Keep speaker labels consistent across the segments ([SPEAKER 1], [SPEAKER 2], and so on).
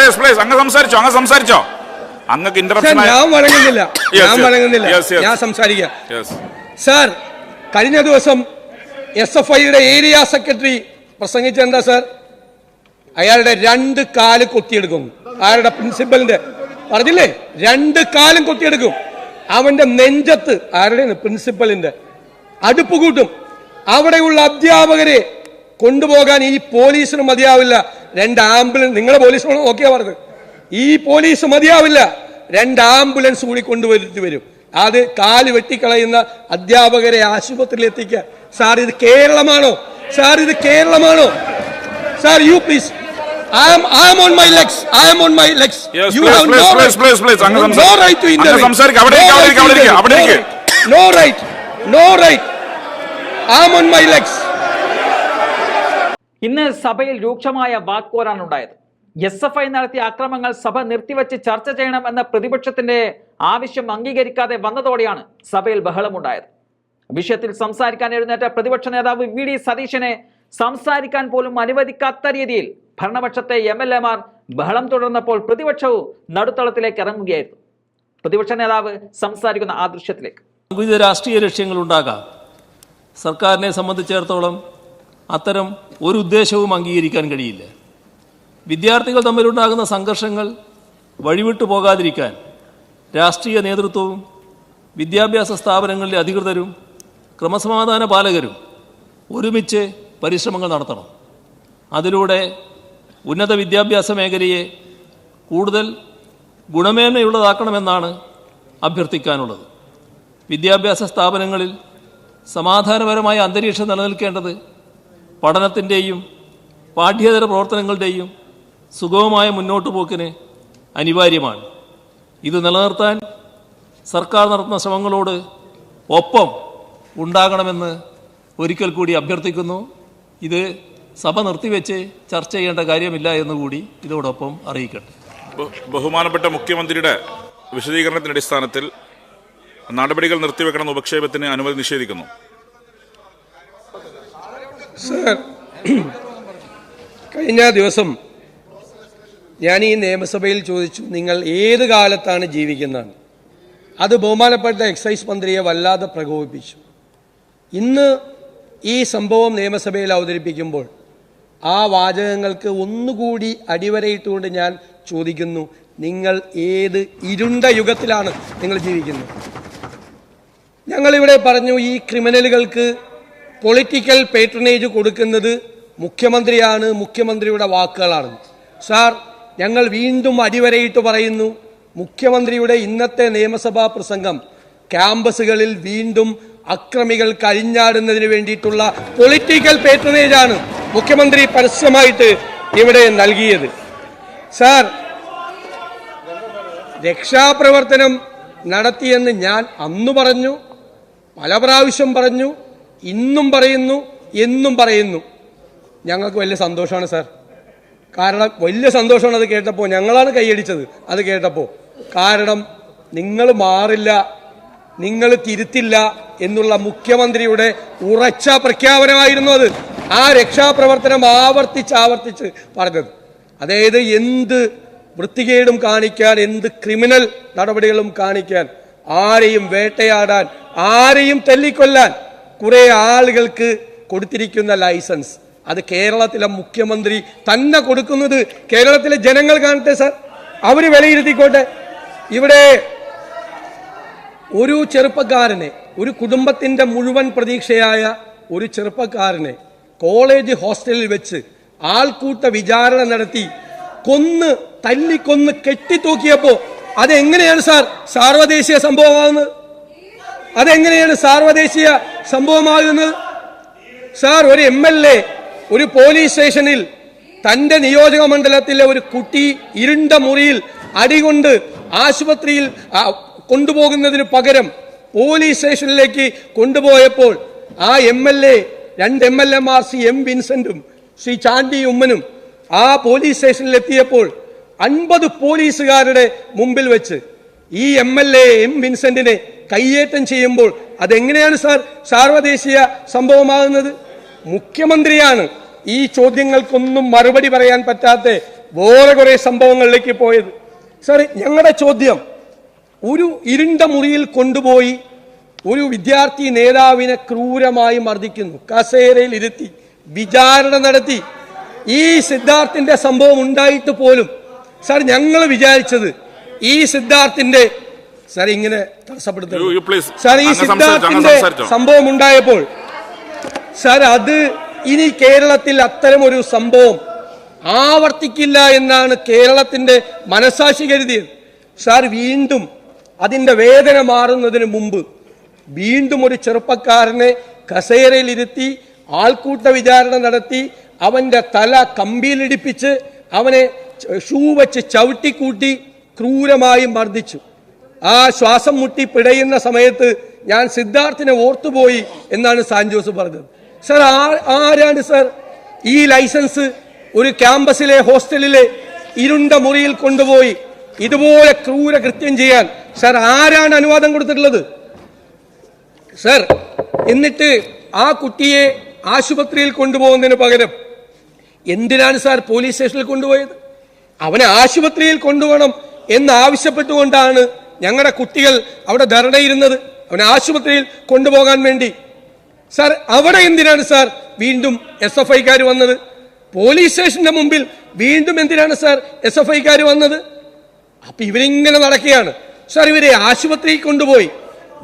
[SPEAKER 1] Please please അങ്ങ് സംസാരിച്ചോ അങ്ങ് സംസാരിച്ചോ. അങ്ങക്ക് ഇന്ററപ്ഷൻ
[SPEAKER 2] ഞാൻ വഴങ്ങുന്നില്ല. ഞാൻ. വഴങ്ങുന്നില്ല. ഞാൻ സംസാരിക്കാം. സാർ കഴിഞ്ഞ ദിവസം എസ് എഫ് ഐയുടെ ഏരിയ സെക്രട്ടറി പ്രസംഗിച്ചെന്താ സാർ അയാളുടെ രണ്ട് കാൽ കൊത്തിയെടുക്കും. അയാളുടെ പ്രിൻസിപ്പലിന്റെ പറഞ്ഞില്ലേ? രണ്ട് കാലും കൊത്തിയെടുക്കും. അവന്റെ നെഞ്ചത്ത് ആരുടെ പ്രിൻസിപ്പലിന്റെ അടുപ്പ് കൂട്ടും. അവിടെയുള്ള അധ്യാപകരെ കൊണ്ടുപോകാൻ ഈ പോലീസിന് മതിയാവില്ല. രണ്ട് ആംബുലൻസ് നിങ്ങളെ പോലീസ് നോക്കിയാ പറഞ്ഞത്. ഈ പോലീസ് മതിയാവില്ല. രണ്ട് ആംബുലൻസ് കൂടി കൊണ്ടുവരുത്തി വരും. അത് കാൽ വെട്ടിക്കളയുന്ന അധ്യാപകരെ ആശുപത്രിയിൽ എത്തിക്കുക. സാർ ഇത് കേരളമാണോ? സാർ ഇത് കേരളമാണോ? Sir you please
[SPEAKER 1] Yes, please, please, please, please, please. അവിടെ അവിടെ അവിടെ.
[SPEAKER 2] No right no right I am on my legs
[SPEAKER 3] ഇന്ന് സഭയിൽ രൂക്ഷമായ വാക്പോരാണ് ഉണ്ടായത് എസ് എഫ് ഐ നടത്തിയ അക്രമങ്ങൾ സഭ നിർത്തിവെച്ച് ചർച്ച ചെയ്യണം എന്ന പ്രതിപക്ഷത്തിന്റെ ആവശ്യം അംഗീകരിക്കാതെ വന്നതോടെയാണ് സഭയിൽ ബഹളമുണ്ടായത്. വിഷയത്തിൽ സംസാരിക്കാൻ എഴുന്നേറ്റ പ്രതിപക്ഷ നേതാവ് വി ഡി സതീശനെ സംസാരിക്കാൻ പോലും അനുവദിക്കാത്ത രീതിയിൽ ഭരണപക്ഷത്തെ എം എൽ എമാർ ബഹളം തുടർന്നപ്പോൾ പ്രതിപക്ഷവും നടുത്തളത്തിലേക്ക് ഇറങ്ങുകയായിരുന്നു. പ്രതിപക്ഷ നേതാവ് സംസാരിക്കുന്ന ആ ദൃശ്യത്തിലേക്ക്.
[SPEAKER 4] വിവിധ രാഷ്ട്രീയ ലക്ഷ്യങ്ങൾ ഉണ്ടാകാം. സർക്കാരിനെ സംബന്ധിച്ചിടത്തോളം അത്തരം ഒരു ഉദ്ദേശവും അംഗീകരിക്കാൻ കഴിയില്ല. വിദ്യാർത്ഥികൾ തമ്മിലുണ്ടാകുന്ന സംഘർഷങ്ങൾ വഴിവിട്ടു പോകാതിരിക്കാൻ രാഷ്ട്രീയ നേതൃത്വവും വിദ്യാഭ്യാസ സ്ഥാപനങ്ങളിലെ അധികൃതരും ക്രമസമാധാന പാലകരും ഒരുമിച്ച് പരിശ്രമങ്ങൾ നടത്തണം. അതിലൂടെ ഉന്നത വിദ്യാഭ്യാസ മേഖലയെ കൂടുതൽ ഗുണമേന്മയുള്ളതാക്കണമെന്നാണ് അഭ്യർത്ഥിക്കാനുള്ളത്. വിദ്യാഭ്യാസ സ്ഥാപനങ്ങളിൽ സമാധാനപരമായ അന്തരീക്ഷം നിലനിൽക്കേണ്ടത് പഠനത്തിന്റെയും പാഠ്യേതര പ്രവർത്തനങ്ങളുടെയും സുഗമമായ മുന്നോട്ടു പോക്കിന് അനിവാര്യമാണ്. ഇത് നിലനിർത്താൻ സർക്കാർ നടത്തുന്ന ശ്രമങ്ങളോട് ഒപ്പം ഉണ്ടാകണമെന്ന് ഒരിക്കൽ കൂടി അഭ്യർത്ഥിക്കുന്നു. ഇത് സഭ നിർത്തിവെച്ച് ചർച്ച ചെയ്യേണ്ട കാര്യമില്ല എന്നുകൂടി ഇതോടൊപ്പം അറിയിക്കട്ടെ.
[SPEAKER 1] ബഹുമാനപ്പെട്ട മുഖ്യമന്ത്രിയുടെ വിശദീകരണത്തിന്റെ അടിസ്ഥാനത്തിൽ നടപടികൾ നിർത്തിവെക്കണമെന്ന ഉപക്ഷേപത്തിന് അനുമതി നിഷേധിക്കുന്നു.
[SPEAKER 2] കഴിഞ്ഞ ദിവസം ഞാൻ ഈ നിയമസഭയിൽ ചോദിച്ചു നിങ്ങൾ ഏത് കാലത്താണ് ജീവിക്കുന്നത്? അത് ബഹുമാനപ്പെട്ട എക്സൈസ് മന്ത്രിയെ വല്ലാതെ പ്രകോപിപ്പിച്ചു. ഇന്ന് ഈ സംഭവം നിയമസഭയിൽ അവതരിപ്പിക്കുമ്പോൾ ആ വാചകങ്ങൾക്ക് ഒന്നുകൂടി അടിവരയിട്ടുകൊണ്ട് ഞാൻ ചോദിക്കുന്നു നിങ്ങൾ ഏത് ഇരുണ്ട യുഗത്തിലാണ് നിങ്ങൾ ജീവിക്കുന്നത്? ഞങ്ങളിവിടെ പറഞ്ഞു ഈ ക്രിമിനലുകൾക്ക് പൊളിറ്റിക്കൽ പേട്രണേജ് കൊടുക്കുന്നത് മുഖ്യമന്ത്രിയാണ് മുഖ്യമന്ത്രിയുടെ വാക്കുകളാണ്. സാർ ഞങ്ങൾ വീണ്ടും അടിവരയിട്ട് പറയുന്നു മുഖ്യമന്ത്രിയുടെ ഇന്നത്തെ നിയമസഭാ പ്രസംഗം ക്യാമ്പസുകളിൽ വീണ്ടും അക്രമികൾ കഴിഞ്ഞാടുന്നതിന് വേണ്ടിയിട്ടുള്ള പൊളിറ്റിക്കൽ പേട്രണേജ് ആണ് മുഖ്യമന്ത്രി പരസ്യമായിട്ട് ഇവിടെ നൽകിയത്. സാർ രക്ഷാപ്രവർത്തനം നടത്തിയെന്ന് ഞാൻ അന്ന് പറഞ്ഞു പല പ്രാവശ്യം പറഞ്ഞു ഇന്നും പറയുന്നു എന്നും പറയുന്നു. ഞങ്ങൾക്ക് വലിയ സന്തോഷമാണ് സാർ. കാരണം വലിയ സന്തോഷമാണ് അത് കേട്ടപ്പോൾ. ഞങ്ങളാണ് കൈയടിച്ചത് അത് കേട്ടപ്പോൾ. കാരണം നിങ്ങൾ മാറില്ല നിങ്ങൾ തിരുത്തില്ല എന്നുള്ള മുഖ്യമന്ത്രിയുടെ ഉറച്ച പ്രഖ്യാപനമായിരുന്നു അത്. ആ രക്ഷാപ്രവർത്തനം ആവർത്തിച്ച് ആവർത്തിച്ച് പറഞ്ഞത്. അതായത് എന്ത് വൃത്തികേടും കാണിക്കാൻ എന്ത് ക്രിമിനൽ നടപടികളും കാണിക്കാൻ ആരെയും വേട്ടയാടാൻ ആരെയും തല്ലിക്കൊല്ലാൻ കുറെ ആളുകൾക്ക് കൊടുത്തിരിക്കുന്ന ലൈസൻസ്. അത് കേരളത്തിലെ മുഖ്യമന്ത്രി തന്നെ കൊടുക്കുന്നത് കേരളത്തിലെ ജനങ്ങൾ കാണട്ടെ സാർ. അവർ വിലയിരുത്തിക്കോട്ടെ. ഇവിടെ ഒരു ചെറുപ്പക്കാരനെ ഒരു കുടുംബത്തിന്റെ മുഴുവൻ പ്രതീക്ഷയായ ഒരു ചെറുപ്പക്കാരനെ കോളേജ് ഹോസ്റ്റലിൽ വെച്ച് ആൾക്കൂട്ട വിചാരണ നടത്തി കൊന്ന് തല്ലിക്കൊന്ന് കെട്ടിത്തൂക്കിയപ്പോ അതെങ്ങനെയാണ് സാർ സാർവദേശീയ സംഭവമാകുന്നത് അതെങ്ങനെയാണ് സാർവദേശീയ സംഭവമാകുന്നത് സാർ ഒരു എം എൽ എ ഒരു പോലീസ് സ്റ്റേഷനിൽ തന്റെ നിയോജക മണ്ഡലത്തിലെ ഒരു കുട്ടി ഇരുണ്ട മുറിയിൽ അടികൊണ്ട് ആശുപത്രിയിൽ കൊണ്ടുപോകുന്നതിന് പകരം പോലീസ് സ്റ്റേഷനിലേക്ക് കൊണ്ടുപോയപ്പോൾ ആ എം എൽ എ രണ്ട് എം എൽ എമാർ സി എം വിൻസെന്റും ശ്രീ ചാണ്ടി ഉമ്മനും ആ പോലീസ് സ്റ്റേഷനിൽ എത്തിയപ്പോൾ അൻപത് പോലീസുകാരുടെ മുമ്പിൽ വെച്ച് ഈ എം എൽ എ എം വിൻസെന്റിനെ കയ്യേറ്റം ചെയ്യുമ്പോൾ അതെങ്ങനെയാണ് സാർ സാർവദേശീയ സംഭവമാകുന്നത്? മുഖ്യമന്ത്രിയാണ് ഈ ചോദ്യങ്ങൾക്കൊന്നും മറുപടി പറയാൻ പറ്റാത്ത വേറെ കുറെ സംഭവങ്ങളിലേക്ക് പോയത്. സാർ ഞങ്ങളുടെ ചോദ്യം ഒരു ഇരുണ്ട മുറിയിൽ കൊണ്ടുപോയി ഒരു വിദ്യാർത്ഥി നേതാവിനെ ക്രൂരമായി മർദ്ദിക്കുന്നു കസേരയിൽ ഇരുത്തി വിചാരണ നടത്തി. ഈ സിദ്ധാർത്ഥിന്റെ സംഭവം ഉണ്ടായിട്ട് പോലും സാർ ഞങ്ങൾ വിചാരിച്ചത് ഈ സിദ്ധാർത്ഥിന്റെ സാർ ഇങ്ങനെ തടസ്സപ്പെടുത്തുന്നു സാർ ഈ സിദ്ധാർത്ഥിന്റെ സംഭവം ഉണ്ടായപ്പോൾ സാർ അത് ഇനി കേരളത്തിൽ അത്തരം ഒരു സംഭവം ആവർത്തിക്കില്ല എന്നാണ് കേരളത്തിന്റെ മനസാക്ഷി കരുതിയത്. സാർ വീണ്ടും അതിന്റെ വേദന മാറുന്നതിന് മുമ്പ് വീണ്ടും ഒരു ചെറുപ്പക്കാരനെ കസേരയിലിരുത്തി ആൾക്കൂട്ട വിചാരണ നടത്തി അവന്റെ തല കമ്പിയിലിടിപ്പിച്ച് അവനെ ഷൂ വെച്ച് ചവിട്ടിക്കൂട്ടി ക്രൂരമായി മർദ്ദിച്ചു. ആ ശ്വാസം മുട്ടി പിടയുന്ന സമയത്ത് ഞാൻ സിദ്ധാർത്ഥിനെ ഓർത്തുപോയി എന്നാണ് സാൻജോസ് പറഞ്ഞത്. സർ ആരാണ് സർ? ഈ ലൈസൻസ് ഒരു ക്യാമ്പസിലെ ഹോസ്റ്റലിലെ ഇരുണ്ട മുറിയിൽ കൊണ്ടുപോയി ഇതുപോലെ ക്രൂര കൃത്യം ചെയ്യാൻ സർ ആരാണ് അനുവാദം കൊടുത്തിട്ടുള്ളത്? സർ എന്നിട്ട് ആ കുട്ടിയെ ആശുപത്രിയിൽ കൊണ്ടുപോകുന്നതിന് പകരം എന്തിനാണ് സാർ പോലീസ് സ്റ്റേഷനിൽ കൊണ്ടുപോയത്? അവനെ ആശുപത്രിയിൽ കൊണ്ടുപോകണം എന്ന് ആവശ്യപ്പെട്ടുകൊണ്ടാണ് ഞങ്ങളുടെ കുട്ടികൾ അവിടെ ധരണയിരുന്നത്. അവനെ ആശുപത്രിയിൽ കൊണ്ടുപോകാൻ വേണ്ടി. സാർ അവിടെ എന്തിനാണ് സാർ വീണ്ടും എസ് എഫ് ഐക്കാർ വന്നത്? പോലീസ് സ്റ്റേഷന്റെ മുമ്പിൽ വീണ്ടും എന്തിനാണ് സാർ എസ് എഫ് ഐക്കാർ വന്നത്? അപ്പൊ ഇവരിങ്ങനെ നടക്കുകയാണ്. സാർ ഇവരെ ആശുപത്രിയിൽ കൊണ്ടുപോയി.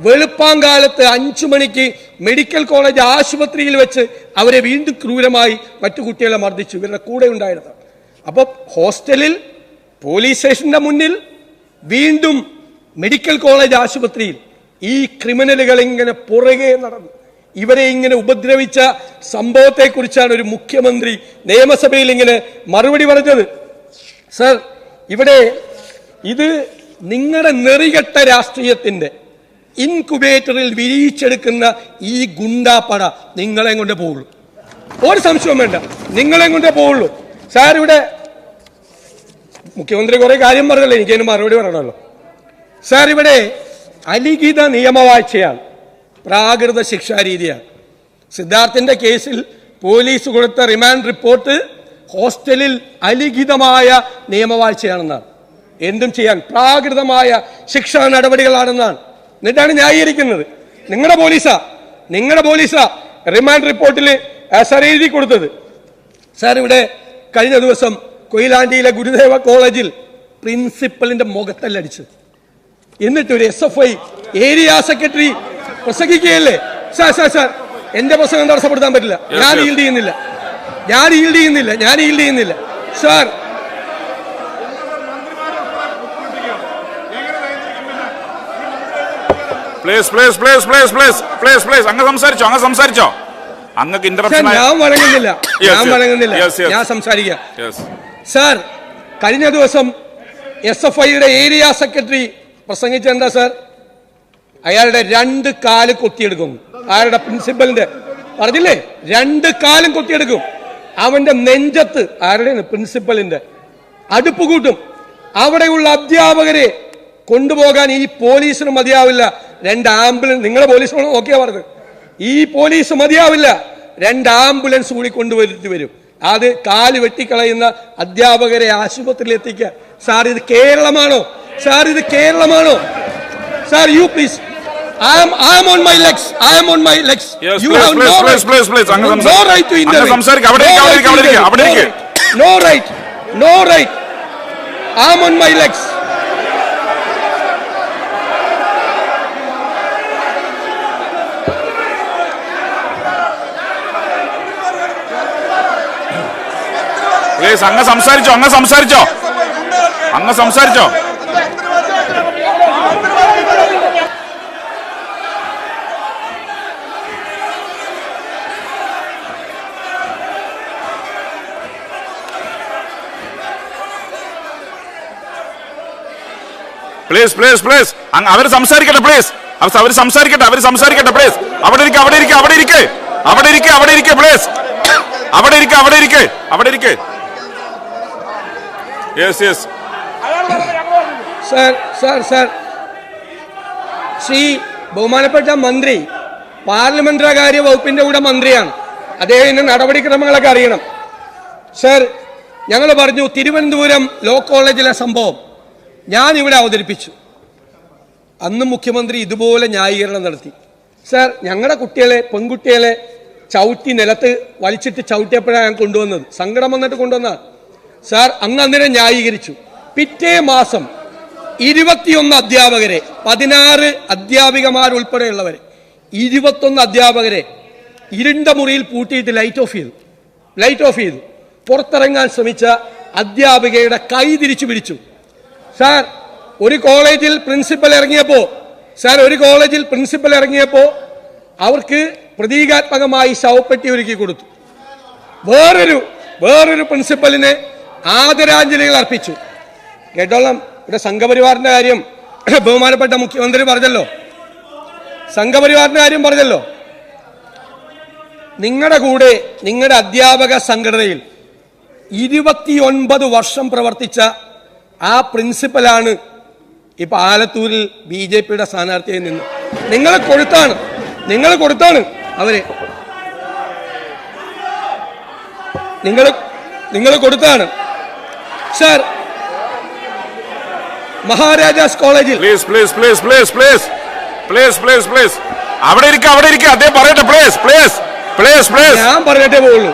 [SPEAKER 2] വെളുപ്പാങ്കാലത്ത് അഞ്ചു മണിക്ക് മെഡിക്കൽ കോളേജ് ആശുപത്രിയിൽ വെച്ച് അവരെ വീണ്ടും ക്രൂരമായി മറ്റു കുട്ടികളെ മർദ്ദിച്ചു. ഇവരുടെ കൂടെ ഉണ്ടായിരുന്നു അപ്പൊ ഹോസ്റ്റലിൽ പോലീസ് സ്റ്റേഷന്റെ മുന്നിൽ വീണ്ടും മെഡിക്കൽ കോളേജ് ആശുപത്രിയിൽ ഈ ക്രിമിനലുകൾ ഇങ്ങനെ പുറകെ നടന്നു. ഇവരെ ഇങ്ങനെ ഉപദ്രവിച്ച സംഭവത്തെക്കുറിച്ചാണ് ഒരു മുഖ്യമന്ത്രി നിയമസഭയിൽ ഇങ്ങനെ മറുപടി പറഞ്ഞത്. സർ ഇവിടെ ഇത് നിങ്ങളുടെ നെറികെട്ട രാഷ്ട്രീയത്തിന്റെ ഇൻകുബേറ്ററിൽ വിരിയിച്ചെടുക്കുന്ന ഈ ഗുണ്ടാപ്പട നിങ്ങളെ കൊണ്ടേ പോവുള്ളൂ. ഒരു സംശയവും വേണ്ട നിങ്ങളെ കൊണ്ടേ പോവുള്ളൂ. സാർ ഇവിടെ മുഖ്യമന്ത്രി കുറെ കാര്യം പറഞ്ഞല്ലോ എനിക്കതിന് മറുപടി പറയണമല്ലോ. സാർ ഇവിടെ അലിഖിത നിയമവാഴ്ചയാണ് പ്രാകൃത ശിക്ഷാരീതിയാണ് സിദ്ധാർത്ഥിന്റെ കേസിൽ പോലീസ് കൊടുത്ത റിമാൻഡ് റിപ്പോർട്ട് ഹോസ്റ്റലിൽ അലിഖിതമായ നിയമവാഴ്ചയാണെന്നാണ്. എന്തും ചെയ്യാൻ പ്രാകൃതമായ ശിക്ഷാ നടപടികളാണെന്നാണ്. എന്നിട്ടാണ് ന്യായീകരിക്കുന്നത്. നിങ്ങളുടെ പോലീസാ നിങ്ങളുടെ പോലീസാ റിമാൻഡ് റിപ്പോർട്ടിൽ എഴുതി കൊടുത്തത്. സാർ ഇവിടെ കഴിഞ്ഞ ദിവസം കൊയിലാണ്ടിയിലെ ഗുരുദേവ കോളേജിൽ പ്രിൻസിപ്പലിന്റെ മുഖത്തല്ലടിച്ച് എന്നിട്ട് ഒരു S F I area secretary പ്രസംഗിക്കുകയല്ലേ? Sir sir sir എന്റെ പ്രസംഗം തടസ്സപ്പെടുത്താൻ പറ്റില്ല. ഞാൻ
[SPEAKER 1] ഹീൽഡ്
[SPEAKER 2] ഈൽഡ് ചെയ്യുന്നില്ല. ഞാൻ ഈൽഡ് ചെയ്യുന്നില്ല. ഞാൻ ഈൽഡ് ചെയ്യുന്നില്ല. Sir
[SPEAKER 1] please please please please please please please അങ്ങ് സംസാരിച്ചോ അങ്ങ് സംസാരിച്ചോ. അങ്ങക്ക്
[SPEAKER 2] ഞാൻ വഴങ്ങുന്നില്ല. ഞാൻ. വഴങ്ങുന്നില്ല. ഞാൻ സംസാരിക്കാം. സാർ കഴിഞ്ഞ ദിവസം എസ് എഫ് ഐയുടെ ഏരിയ സെക്രട്ടറി പ്രസംഗിച്ച എന്താ സാർ? അയാളുടെ രണ്ട് കാൽ കൊത്തിയെടുക്കും. അയാളുടെ പ്രിൻസിപ്പലിന്റെ പറഞ്ഞില്ലേ? രണ്ട് കാലും കൊത്തിയെടുക്കും. അവന്റെ നെഞ്ചത്ത് ആരുടെ പ്രിൻസിപ്പലിന്റെ. അടുപ്പ് കൂട്ടും. അവിടെയുള്ള അധ്യാപകരെ കൊണ്ടുപോകാൻ ഈ പോലീസിന് മതിയാവില്ല. രണ്ട് ആംബുലൻസ് നിങ്ങളെ പോലീസ് നോക്കിയാ പറഞ്ഞത്. ഈ പോലീസ് മതിയാവില്ല. രണ്ട് ആംബുലൻസ് കൂടി കൊണ്ടുവരുത്തി വരും. അത് കാൽ വെട്ടിക്കളയുന്ന അധ്യാപകരെ ആശുപത്രിയിൽ എത്തിക്കുക സാർ ഇത് കേരളമാണോ? സാർ ഇത് കേരളമാണോ? Sir you please I am I on my legs I am on my
[SPEAKER 1] Yes,
[SPEAKER 2] you
[SPEAKER 1] please,
[SPEAKER 2] have
[SPEAKER 1] please,
[SPEAKER 2] no
[SPEAKER 1] please, please, please. അങ്ങ്
[SPEAKER 2] നോ. റൈറ്റ് ടു ഇന്റർവ്യൂ
[SPEAKER 1] സംസാരിക്ക്. അവിടെ അവിടെ അവിടെ.
[SPEAKER 2] No right no right I am on my
[SPEAKER 1] അങ്ങ് സംസാരിച്ചോ അങ്ങ് സംസാരിച്ചോ. അങ്ങ് സംസാരിച്ചോ. പ്ലീസ് പ്ലീസ് പ്ലീസ് അവർ സംസാരിക്കട്ടെ പ്ലീസ് അവർ സംസാരിക്കട്ടെ അവർ സംസാരിക്കട്ടെ പ്ലീസ് അവിടെ ഇരിക്കെ അവിടെ ഇരിക്കെ അവിടെ ഇരിക്കെ. അവിടെ ഇരിക്കെ അവിടെ ഇരിക്കെ പ്ലീസ് അവിടെ ഇരിക്കെ അവിടെ ഇരിക്കെ അവിടെ ഇരിക്കെ. Yes yes
[SPEAKER 2] sir sir sir Shri ബഹുമാനപ്പെട്ട മന്ത്രി പാർലമെന്ററികാര്യ വകുപ്പിന്റെ കൂടെ മന്ത്രിയാണ്. അദ്ദേഹത്തിന്റെ നടപടിക്രമങ്ങളൊക്കെ അറിയണം. സർ ഞങ്ങൾ പറഞ്ഞു തിരുവനന്തപുരം ലോ കോളേജിലെ സംഭവം ഞാൻ ഇവിടെ അവതരിപ്പിച്ചു. അന്ന് മുഖ്യമന്ത്രി ഇതുപോലെ ന്യായീകരണം നടത്തി. സർ ഞങ്ങളുടെ കുട്ടികളെ പെൺകുട്ടികളെ ചവിട്ടി നിലത്ത് വലിച്ചിട്ട് ചവിട്ടിയപ്പോഴാണ് ഞാൻ കൊണ്ടുവന്നത്. സങ്കടം വന്നിട്ട് കൊണ്ടുവന്ന സാർ അങ്ങ് അന്നേരം ന്യായീകരിച്ചു. പിറ്റേ മാസം ഇരുപത്തിയൊന്ന് അധ്യാപകരെ പതിനാറ് അധ്യാപികമാരുൾപ്പെടെയുള്ളവരെ ഇരുപത്തൊന്ന് അധ്യാപകരെ ഇരുണ്ട മുറിയിൽ പൂട്ടിയിട്ട് ലൈറ്റ് ഓഫ് ചെയ്തു. ലൈറ്റ് ഓഫ് ചെയ്തു. പുറത്തിറങ്ങാൻ ശ്രമിച്ച അധ്യാപികയുടെ കൈ തിരിച്ചു പിടിച്ചു. സാർ ഒരു കോളേജിൽ പ്രിൻസിപ്പൽ ഇറങ്ങിയപ്പോ സാർ ഒരു കോളേജിൽ പ്രിൻസിപ്പൽ ഇറങ്ങിയപ്പോ അവർക്ക് പ്രതീകാത്മകമായി ശവപ്പെട്ടി ഒരുക്കി കൊടുത്തു. വേറൊരു വേറൊരു പ്രിൻസിപ്പലിന് ആദരാഞ്ജലികൾ അർപ്പിച്ചു. കേട്ടോളാം. ഇവിടെ സംഘപരിവാറിന്റെ കാര്യം ബഹുമാനപ്പെട്ട മുഖ്യമന്ത്രി പറഞ്ഞല്ലോ. സംഘപരിവാറിന്റെ കാര്യം പറഞ്ഞല്ലോ. നിങ്ങളുടെ കൂടെ നിങ്ങളുടെ അധ്യാപക സംഘടനയിൽ ഇരുപത്തിയൊൻപത് വർഷം പ്രവർത്തിച്ച ആ പ്രിൻസിപ്പലാണ് ഇപ്പൊ ആലത്തൂരിൽ ബി ജെ പിയുടെ സ്ഥാനാർത്ഥിയായി നിന്ന്. നിങ്ങൾ കൊടുത്താണ്. നിങ്ങൾ കൊടുത്താണ് അവരെ. നിങ്ങൾ നിങ്ങൾ കൊടുത്താണ്. സാർ മഹാരാജാസ് കോളേജിൽ
[SPEAKER 1] please please please please please please please please അവിടെ ഇരിക്കുക അവിടെ ഇരിക്കുക അദ്ദേഹം പറയട്ടെ പ്ലീസ് പ്ലീസ് പ്ലീസ് പ്ലീസ്
[SPEAKER 2] ഞാൻ പറയട്ടെ പോവുള്ളൂ.